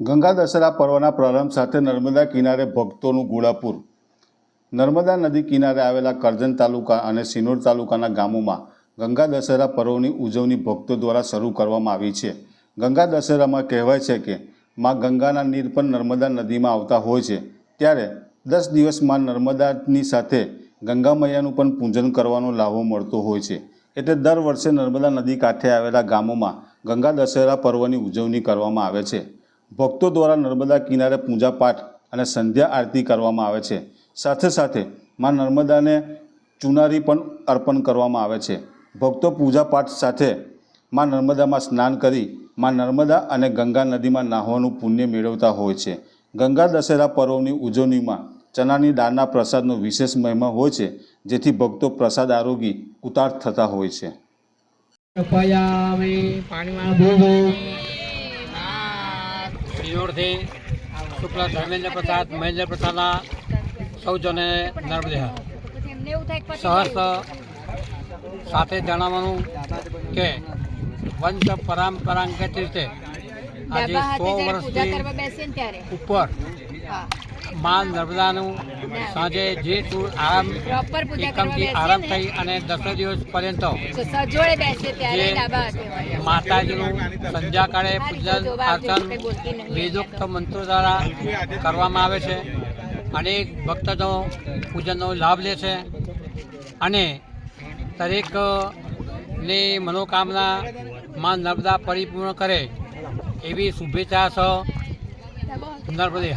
ગંગા દશેરા પર્વના પ્રારંભ સાથે નર્મદા કિનારે ભક્તોનું ગોળાપુર. નર્મદા નદી કિનારે આવેલા કરજણ તાલુકા અને સિનોર તાલુકાના ગામોમાં ગંગા દશેરા પર્વની ઉજવણી ભક્તો દ્વારા શરૂ કરવામાં આવી છે. ગંગા દશેરામાં કહેવાય છે કે માં ગંગાના નીર પણ નર્મદા નદીમાં આવતા હોય છે. ત્યારે દસ દિવસમાં નર્મદાની સાથે ગંગા મૈયાનું પણ પૂજન કરવાનો લાભો મળતો હોય છે. એટલે દર વર્ષે નર્મદા નદી કાંઠે આવેલા ગામોમાં ગંગા દશેરા પર્વની ઉજવણી કરવામાં આવે છે. ભક્તો દ્વારા નર્મદા કિનારે પૂજાપાઠ અને સંધ્યા આરતી કરવામાં આવે છે. સાથે સાથે માં નર્મદાને ચુનારી પણ અર્પણ કરવામાં આવે છે. ભક્તો પૂજાપાઠ સાથે માં નર્મદામાં સ્નાન કરી માં નર્મદા અને ગંગા નદીમાં નાહવાનું પુણ્ય મેળવતા હોય છે. ગંગા દશેરા પર્વની ઉજવણીમાં ચણાની દાળના પ્રસાદનો વિશેષ મહિમા હોય છે, જેથી ભક્તો પ્રસાદ આરોગી ઉતાર થતા હોય છે. સિયોરથી શુક્લ ધર્મેન્દ્ર પ્રસાદ મહેન્દ્ર પ્રસાદના સૌજને નર્મદેહ સહર્ષ સાથે જણાવવાનું કે વંશ પરંપરાગત રીતે આજે સો વર્ષથી ઉપર મા નર્મદાનું સાંજે જે ટૂર આરામ પ્રોપર પૂજા એકમથી આરામ થઈ અને દસ દિવસ પર્યંત. માતાજીનું સંધ્યાકાળે પૂજન આર્ચન. વેદોક્ત મંત્રો દ્વારા કરવામાં આવે છે. અનેક ભક્તજનો પૂજનનો લાભ લે છે. અને દરેકની મનોકામના માં નર્મદા પરિપૂર્ણ કરે એવી શુભેચ્છા સહ નર્મદે